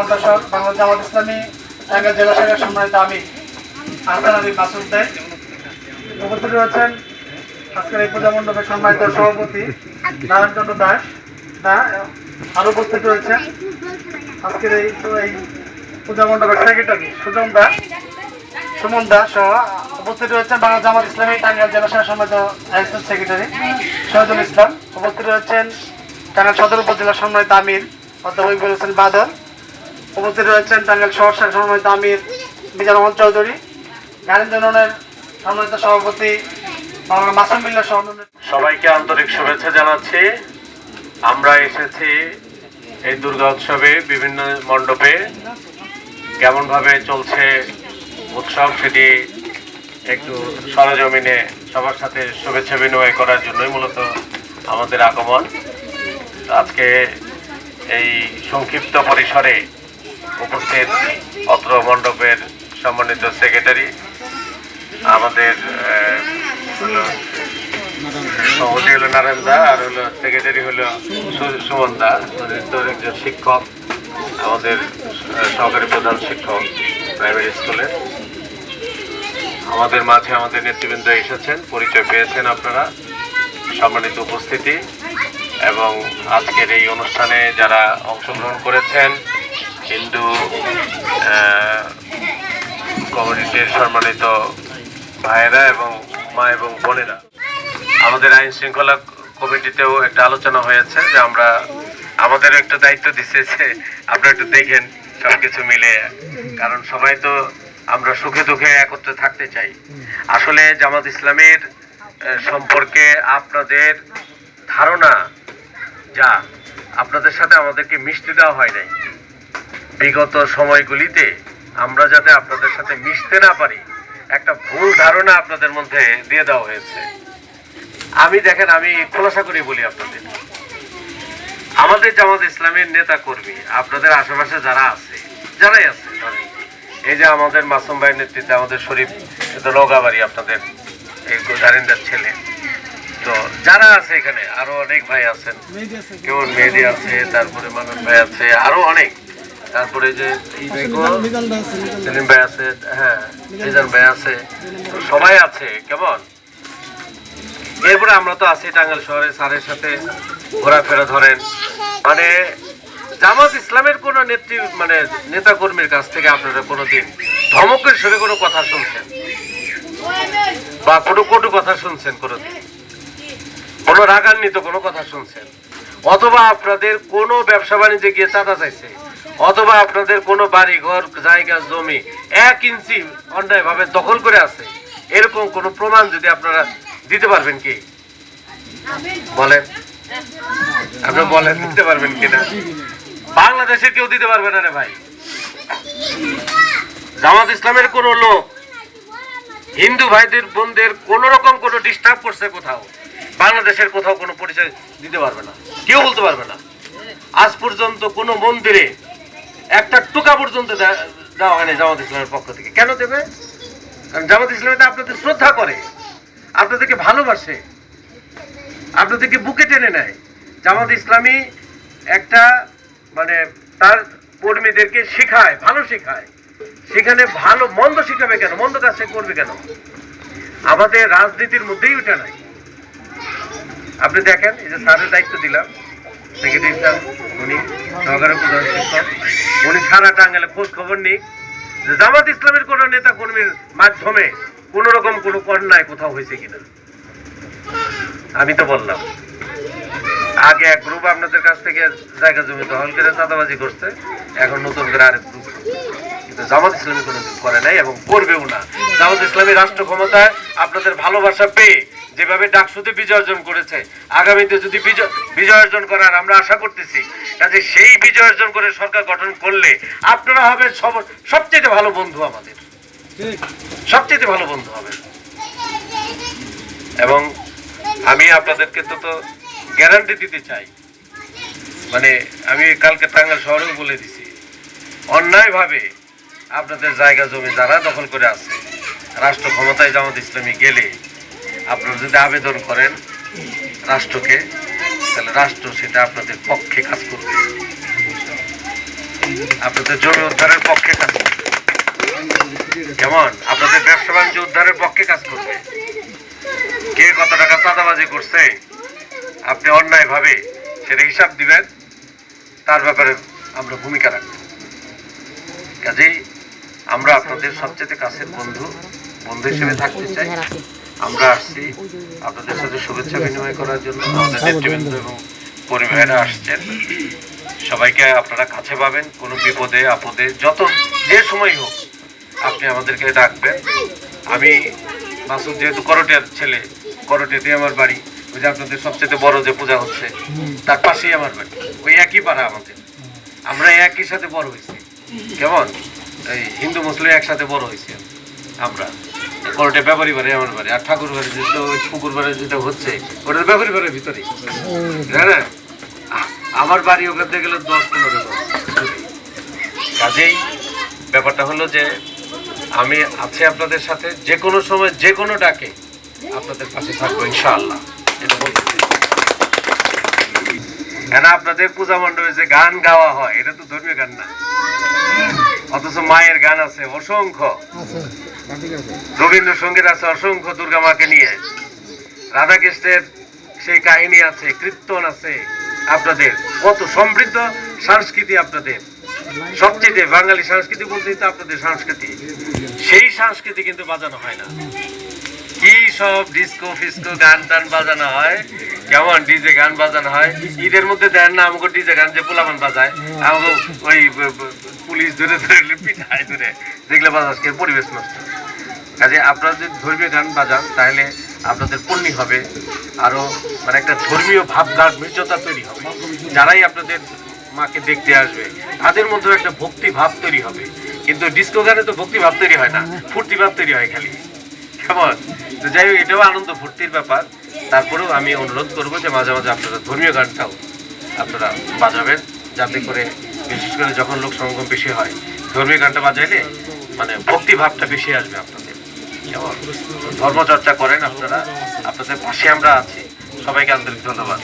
কণ্ঠস্বর বাংলা জামাত ইসলামী টাঙ্গাইল জেলা শাখার সম্মানিত আমি হাসান আলী মাসুদ দেয় উপস্থিত রয়েছেন আজকের এই পূজা মণ্ডপের সম্মানিত সভাপতি নারায়ণচন্দ্র দাস আর উপস্থিত রয়েছেন আজকের এই এই পূজা মণ্ডপের সেক্রেটারি সুজন দা, সুমন দাস সহ উপস্থিত রয়েছেন বাংলা জামাত ইসলামী টাঙ্গাইল জেলা শাখা সম্মানিত অ্যাসিস্ট্যান্ট সেক্রেটারি শহীদুল ইসলাম। উপস্থিত রয়েছেন টাঙ্গাইল সদর উপজেলার সম্মানিত আমির অধ্যাপক ইকবাল হোসেন বাদল। উপস্থিত রয়েছেন টাঙ্গাইল শহর সম্মানিত আমির মিজান রহমান চৌধুরী, গাড়ি জননের সম্মানিত সভাপতি মাসুম বিল্লাহ সহ সবাইকে আন্তরিক শুভেচ্ছা জানাচ্ছি। আমরা এসেছি এই দুর্গা উৎসবে বিভিন্ন মণ্ডপে। কেমনভাবে চলছে উৎসব সেটি একটু সরজমিনে সবার সাথে শুভেচ্ছা বিনিময় করার জন্যই মূলত আমাদের আগমন। আজকে এই সংক্ষিপ্ত পরিসরে উপস্থিত অত্র মণ্ডপের সম্মানিত সেক্রেটারি, আমাদের সভাপতি হলো নারায়ণ দা, আর হলো সেক্রেটারি হলো সুমন দা একজন শিক্ষক, আমাদের সহকারী প্রধান শিক্ষক প্রাইমারি স্কুলের আমাদের মাঝে আমাদের নেতৃবৃন্দ এসেছেন, পরিচয় পেয়েছেন আপনারা, সম্মানিত উপস্থিতি, এবং আজকের এই অনুষ্ঠানে যারা অংশগ্রহণ করেছেন হিন্দু কমিউনিটির সম্মানিত ভাইয়েরা এবং মা এবং বোনেরা। আমাদের আইন শৃঙ্খলা কমিটিতেও একটা আলোচনা হয়েছে যে আমরা আমাদের একটা দায়িত্ব দিচ্ছে যে আপনারা একটু দেখেন সব কিছু মিলে কারণ সবাই তো আমরা সুখে দুঃখে একত্রে থাকতে চাই। আসলে জামাত ইসলামের সম্পর্কে আপনাদের ধারণা যা, আপনাদের সাথে আমাদেরকে মিষ্টি দেওয়া হয় নাই। বিগত সময়গুলিতে আমরা যাতে আপনাদের সাথে মিশতে না পারি, একটা ভুল ধারণা আপনাদের মধ্যে দিয়ে দেওয়া হয়েছে। আমি দেখেন, আমি খোলাসা করে বলি আপনাদের। আমাদের জামাত ইসলামের নেতা কর্মী আপনাদের আশেপাশে যারা আছে, যারাই আছে এই যে আমাদের মাসুম ভাইয়ের নেতৃত্বে আমাদের শরীফ লোগাবাড়ি আপনাদের, এই দারিন্দার ছেলে। তো যারা আছে এখানে, আরও অনেক ভাই আছেন। কেমন মেহেদি আছে, তারপরে মানন ভাই আছে, আরও অনেক। তারপরে যে গো, সেলিম ভাই আছে হ্যাঁ মিজান ভাই আছে। সবাই আছে কেমন? এরপরে আমরা তো আছি টাঙ্গাইল শহরে স্যারের সাথে ঘোরাফেরা ধরেন। মানে জামাত ইসলামের কোন নেত্রী মানে নেতা কর্মীর কাছ থেকে আপনারা কোনোদিন ধমকের সুরে কোনো কথা শুনছেন? বা কোনো কটু কথা শুনছেন কোনোদিন? কোনো রাগান্বিত কোনো কথা শুনছেন? অথবা আপনাদের কোনো ব্যবসা বাণিজ্যে গিয়ে চাঁদা চাইছে? অথবা আপনাদের কোনো বাড়ি ঘর জায়গা, জমি এক ইঞ্চি অন্যায়ভাবে দখল করে আছে, এরকম কোনো প্রমাণ যদি আপনারা দিতে পারবেন কি? বলেন। আপনি বলেন, দিতে পারবেন কিনা? বাংলাদেশের কেউ দিতে পারবে না রে ভাই। জামাত ইসলামের কোন লোক, হিন্দু ভাইদের, বোনদের কোন রকম কোনো ডিস্টার্ব করছে কোথাও, বাংলাদেশের কোথাও কোনো পরিচয় দিতে পারবে না, কেউ বলতে পারবে না। আজ পর্যন্ত কোনো মন্দিরে একটা টুকা পর্যন্ত দেওয়া হয়নি জামাত ইসলামের পক্ষ থেকে। কেন দেবে? কারণ জামাত ইসলামীতে আপনাদের শ্রদ্ধা করে, আপনাদেরকে ভালোবাসে, আপনাদেরকে বুকে টেনে নেয়। জামাত ইসলামী একটা মানে তার কর্মীদেরকে শেখায়, ভালো শেখায়। সেখানে ভালো, মন্দ শিখাবে কেন? মন্দ কাজ করবে কেন? আমাদের রাজনীতির মধ্যেই ওটা নাই। আপনি দেখেন, এই যে স্যারের দায়িত্ব দিলাম। উনি সারা টাঙ্গালে খোঁজ খবর জামাত ইসলামের নেতা কর্মীর মাধ্যমে রকম কোনো কন্যায় কোথাও হয়েছে কিনা। আমি তো বললাম, আগে এক গ্রুপ আপনাদের কাছ থেকে জায়গা জমি দখল করে চাঁদাবাজি করছে, এখন নতুন করে আরেক গ্রুপ কিন্তু জামাত ইসলামী কোনো করে নাই এবং করবেও না। জামাত ইসলামী রাষ্ট্র ক্ষমতায় আপনাদের ভালোবাসা পেয়ে যেভাবে ডাকসুতে বিজয় অর্জন করেছে, আগামীতে যদি বিজয় অর্জন করার আমরা আশা করতেছি কাজে সেই বিজয় অর্জন করে সরকার গঠন করলে আপনারা সব, সবচেয়ে ভালো বন্ধু আমাদের। সবচেয়ে ভালো বন্ধু হবেন। এবং আমি আপনাদেরকে তো তো গ্যারান্টি দিতে চাই। মানে আমি কালকে টাঙ্গাইল শহরেও বলে দিছি, অন্যায়ভাবে আপনাদের জায়গা জমি যারা দখল করে আছে, রাষ্ট্র ক্ষমতায় জামাত ইসলামী গেলে আপনারা যদি আবেদন করেন রাষ্ট্রকে, তাহলে রাষ্ট্র সেটা আপনাদের পক্ষে কাজ করবে। আপনাদের জমি উদ্ধারের পক্ষে কাজ করবে। কেমন? আপনাদের ব্যবসা বাণিজ্য উদ্ধারের পক্ষে কাজ করবে। কে কত টাকা চাঁদাবাজি করছে? আপনি অন্যায় ভাবে সেটা হিসাব দিবেন, তার ব্যাপারে আমরা ভূমিকা রাখব। কাজেই আমরা আপনাদের সবচেয়ে কাছের বন্ধু বন্ধু হিসেবে থাকতে চাই। আমরা আসছি আপনাদের সাথে শুভেচ্ছা বিনিময় করার জন্য আমাদের নেতৃবৃন্দ এবং পরিবারেরা আসছেন। সবাইকে আপনারা কাছে পাবেন কোনো বিপদে আপদে যত যে সময় হোক আপনি আমাদেরকে ডাকবেন। আমি মাসুদ যেহেতু করটের ছেলে করটেতে আমার বাড়ি ওই যে আপনাদের সবচেয়ে বড় যে পূজা হচ্ছে তার পাশেই আমার বাড়ি ওই একই পাড়া আমাদের। আমরা একই সাথে বড় হয়েছি। কেমন? এই হিন্দু মুসলিম একসাথে বড় হয়েছি আমরা। করটে ব্যাপারী বাড়ি আমার বাড়ি। আর ঠাকুর বাড়ি যেটা ওই পুকুর বাড়ি যেটা হচ্ছে ওটা ব্যাপারী বাড়ির ভিতরে হ্যাঁ না? আমার বাড়ি ওখান গেলে দশ পনেরো কাজেই ব্যাপারটা হলো যে, আমি আছি আপনাদের সাথে, যে কোনো সময় যে কোনো ডাকে আপনাদের পাশে থাকব, ইনশাআল্লাহ। এটা বলতে। কেন আপনাদের পূজা মণ্ডপে যে গান গাওয়া হয়, এটা তো ধর্মীয় গান না। অথচ মায়ের গান আছে অসংখ্য। রবীন্দ্রসঙ্গীত আছে অসংখ্য দুর্গা মাকে নিয়ে। রাধাকৃষ্ণের সেই কাহিনী আছে কীর্তন আছে আপনাদের। কত সমৃদ্ধ সংস্কৃতি আপনাদের। সবচেয়ে বাঙালি সংস্কৃতি বলতেই তো আপনাদের সংস্কৃতি। সেই সংস্কৃতি কিন্তু বাজানো হয় না। কি সব ডিস্কো ফিস্কো গান টান বাজানো হয় কেমন ডিজে গান বাজানো হয়। ঈদের মধ্যে দেন না আমাকে ডিজে গান যে পোলামান বাজায় আমাকে ওই পুলিশ ধরে ধরে পিঠায় ধরে। দেখলে বাজাজকে পরিবেশ নষ্ট। কাজে আপনারা যদি ধর্মীয় গান বাজান, তাহলে আপনাদের পুণ্যি হবে। আরও মানে একটা ধর্মীয় ভাব গাম্ভীর্যতা তৈরি হবে। যারাই আপনাদের মাকে দেখতে আসবে, তাদের মধ্যে একটা ভক্তি ভাব তৈরি হবে। কিন্তু ডিস্কো গানে তো ভক্তি ভাব তৈরি হয় না ফুর্তি ভাব তৈরি হয় খালি। কেমন? তো যাই হোক, এটাও আনন্দ ফুর্তির ব্যাপার। তারপরেও আমি অনুরোধ করব যে মাঝে মাঝে আপনারা ধর্মীয় গানটাও আপনারা বাজাবেন, যাতে করে বিশেষ করে যখন লোক সমাগম বেশি হয়, ধর্মীয় গানটা বাজাইলে মানে ভক্তি ভাবটা বেশি আসবে আপনাদের। যেমন ধর্মচর্চা করেন আপনারা। আপনাদের পাশে আমরা আছি। সবাইকে আন্তরিক ধন্যবাদ।